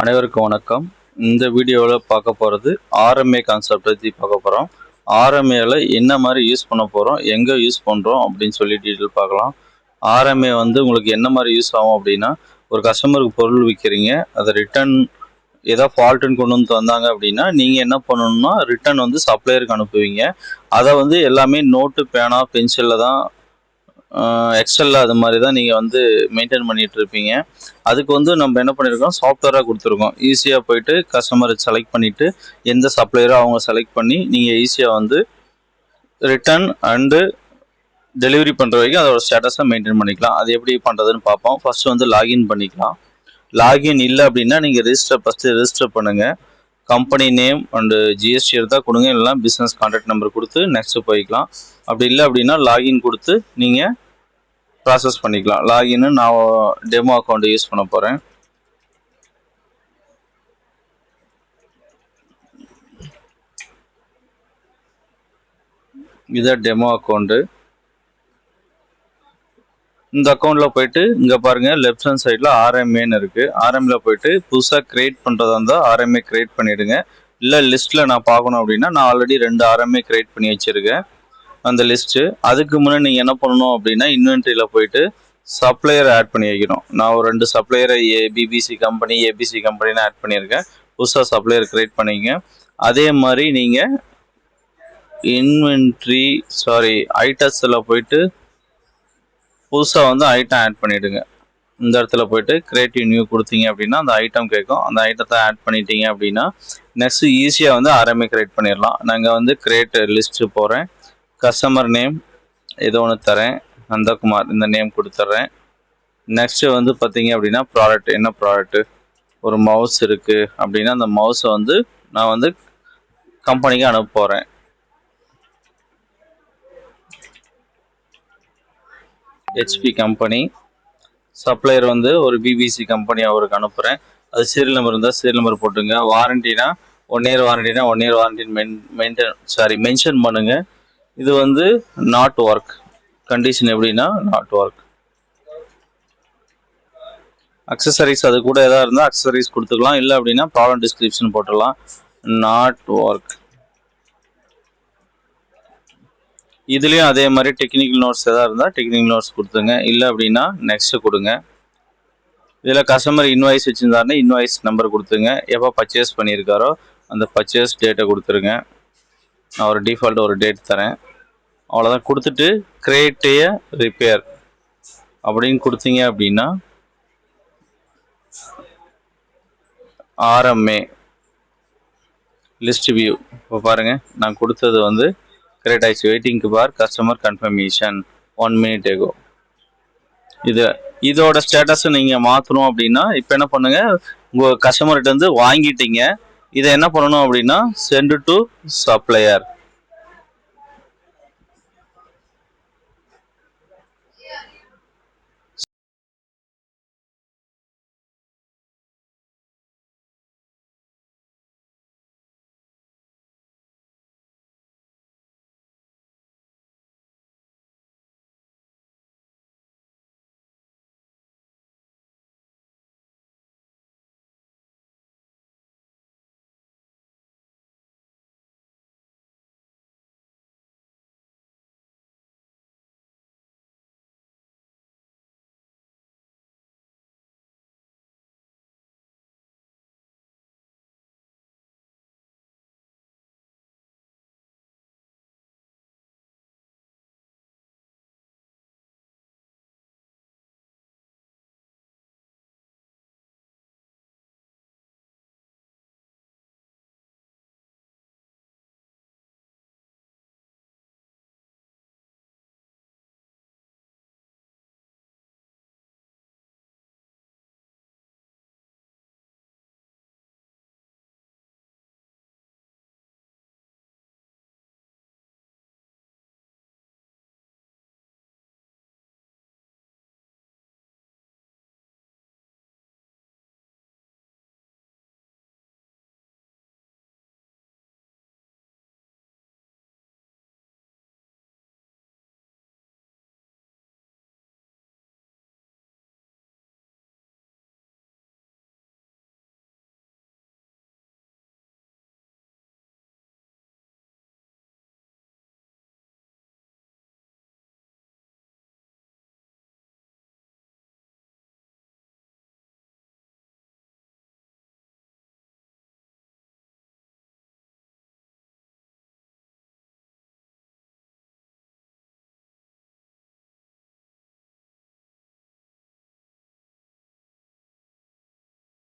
அனைவருக்கும் வணக்கம். இந்த வீடியோவில் பார்க்க போகிறது ஆர்எம்ஏ கான்செப்ட் பற்றி பார்க்க போகிறோம் ஆர்எம்ஏல என்ன மாதிரி யூஸ் பண்ண போகிறோம் எங்கே யூஸ் பண்ணுறோம் அப்படின்னு சொல்லி டீட்டெயில் பார்க்கலாம். ஆர்எம்ஏ வந்து உங்களுக்கு என்ன மாதிரி யூஸ் ஆகும் அப்படின்னா ஒரு கஸ்டமருக்கு பொருள் விற்கிறீங்க அதை ரிட்டர்ன் ஏதோ ஃபால்ட்டுன்னு கொண்டு வந்து வந்தாங்க அப்படின்னா நீங்கள் என்ன பண்ணணும்னா ரிட்டர்ன் வந்து சப்ளையருக்கு அனுப்புவீங்க. அதை வந்து எல்லாமே நோட்டு பேனா பென்சிலில் தான் எக்ஸலில் அது மாதிரி தான் நீங்கள் வந்து மெயின்டைன் பண்ணிட்டு இருப்பீங்க. அதுக்கு வந்து நம்ம என்ன பண்ணியிருக்கோம் சாஃப்ட்வேராக கொடுத்துருக்கோம். ஈஸியாக போயிட்டு கஸ்டமரை செலக்ட் பண்ணிவிட்டு எந்த சப்ளையரோ அவங்க செலக்ட் பண்ணி நீங்கள் ஈஸியாக வந்து ரிட்டர்ன் அண்டு டெலிவரி பண்ணுற வரைக்கும் அதோட ஸ்டேட்டஸை மெயின்டைன் பண்ணிக்கலாம். அது எப்படி பண்ணுறதுன்னு பார்ப்போம். ஃபஸ்ட்டு வந்து லாகின் பண்ணிக்கலாம். லாகின் இல்லை அப்படின்னா நீங்கள் ரிஜிஸ்டர் ஃபஸ்ட்டு ரிஜிஸ்டர் பண்ணுங்கள் கம்பெனி நேம் அண்டு ஜிஎஸ்டி இருந்தால் கொடுங்க. இல்லைனா பிஸ்னஸ் கான்டாக்ட் நம்பர் கொடுத்து நெக்ஸ்ட்டு போய்க்கலாம். அப்படி இல்லை அப்படின்னா லாகின் கொடுத்து நீங்கள் ப்ராசஸ் பண்ணிக்கலாம். லாகின்னு நான் டெமோ அக்கௌண்ட் யூஸ் பண்ண போகிறேன் இதான் டெமோ அக்கௌண்ட்டு இந்த அக்கௌண்ட்டில் போயிட்டு இங்கே பாருங்கள் லெஃப்ட் ஹேண்ட் சைடில் ஆர்எம்ஏன்னு இருக்குது ஆர்எம்ல போயிட்டு புதுசாக க்ரியேட் பண்ணுறதா இருந்தால் ஆர்எம்ஏ க்ரியேட் பண்ணிவிடுங்க இல்லை லிஸ்ட்டில் நான் பார்க்கணும் அப்படின்னா நான் ஆல்ரெடி ரெண்டு ஆர்எம்ஏ க்ரியேட் பண்ணி வச்சுருக்கேன். அந்த லிஸ்ட்டு அதுக்கு முன்னாடி நீங்கள் என்ன பண்ணணும் அப்படின்னா இன்வென்ட்ரியில் போயிட்டு சப்ளையரை ஆட் பண்ணி வைக்கணும். நான் ஒரு ரெண்டு சப்ளையரை ஏ பிபிசி கம்பெனி ஏபிசி கம்பெனின்னு ஆட் பண்ணியிருக்கேன். புதுசாக சப்ளையர் க்ரியேட் பண்ணிங்க. அதே மாதிரி நீங்கள் இன்வென்ட்ரி சாரி ஐட்டஸில் போயிட்டு புதுசாக வந்து ஐட்டம் ஆட் பண்ணிவிடுங்க இந்த இடத்துல போயிட்டு கிரியேட்டிவ் நியூ கொடுத்தீங்க அப்படின்னா அந்த ஐட்டம் கேட்கும். அந்த ஐட்டத்தை ஆட் பண்ணிட்டீங்க அப்படின்னா நெக்ஸ்ட் ஈஸியாக வந்து ஆரம்பி கிரியேட் பண்ணிடலாம். நாங்கள் வந்து கிரியேட் லிஸ்ட்டு போகிறேன் கஸ்டமர் நேம் ஏதோ ஒன்று தரேன். நந்தகுமார் இந்த நேம் கொடுத்துட்றேன் நெக்ஸ்ட்டு வந்து பார்த்தீங்க அப்படின்னா ப்ராடக்ட் என்ன ப்ராடக்ட்டு ஒரு மவுஸ் இருக்குது அப்படின்னா அந்த மவுஸை வந்து நான் வந்து கம்பெனிக்கு அனுப்ப போகிறேன் ஹெச்பி கம்பெனி சப்ளையர் வந்து ஒரு பிபிசி கம்பெனி அவருக்கு அனுப்புகிறேன் அது சீரியல் நம்பர் இருந்தால் சீரியல் நம்பர் போட்டுங்க. வாரண்டினா ஒன் இயர் வாரண்டினா ஒன் இயர் வாரண்டின் மெயின் மெயின்டைன் சாரி மென்ஷன் பண்ணுங்கள் இது வந்து நாட் ஒர்க் கண்டிஷன் எப்படின்னா நாட் ஒர்க் அக்சசரிஸ் அது கூட எதாவது இருந்தால் அக்சசரிஸ் கொடுத்துக்கலாம். இல்லை அப்படின்னா ப்ராப்ளம் டிஸ்கிரிப்ஷன் போட்டுடலாம். நாட் ஒர்க் இதுலேயும் அதே மாதிரி டெக்னிக்கல் நோட்ஸ் எதாவது இருந்தால் டெக்னிக்கல் நோட்ஸ் கொடுத்துங்க இல்லை அப்படின்னா நெக்ஸ்ட்டு கொடுங்க. இதில் கஸ்டமர் இன்வாய்ஸ் வச்சுருந்தாருன்னா இன்வாய்ஸ் நம்பர் கொடுத்துங்க எப்போ பர்ச்சேஸ் பண்ணியிருக்காரோ அந்த பர்ச்சேஸ் டேட்டை கொடுத்துருங்க. நான் ஒரு டிஃபால்ட் ஒரு டேட் தரேன். அவ்வளோதான் கொடுத்துட்டு கிரேட்டைய ரிப்பேர் அப்படின்னு கொடுத்தீங்க அப்படின்னா ஆர்எம்ஏ லிஸ்ட் வியூ இப்போ பாருங்கள் நான் கொடுத்தது வந்து கிரேட் ஆயிடுச்சு. வெயிட்டிங்க்கு for customer confirmation one minute echo இது இதோட ஸ்டேட்டஸை நீங்கள் மாற்றணும் அப்படின்னா இப்போ என்ன பண்ணுங்கள் உங்கள் கஸ்டமர்கிட்ட வந்து வாங்கிட்டீங்க. இதை என்ன பண்ணணும் அப்படின்னா சென்டு டு சப்ளையர்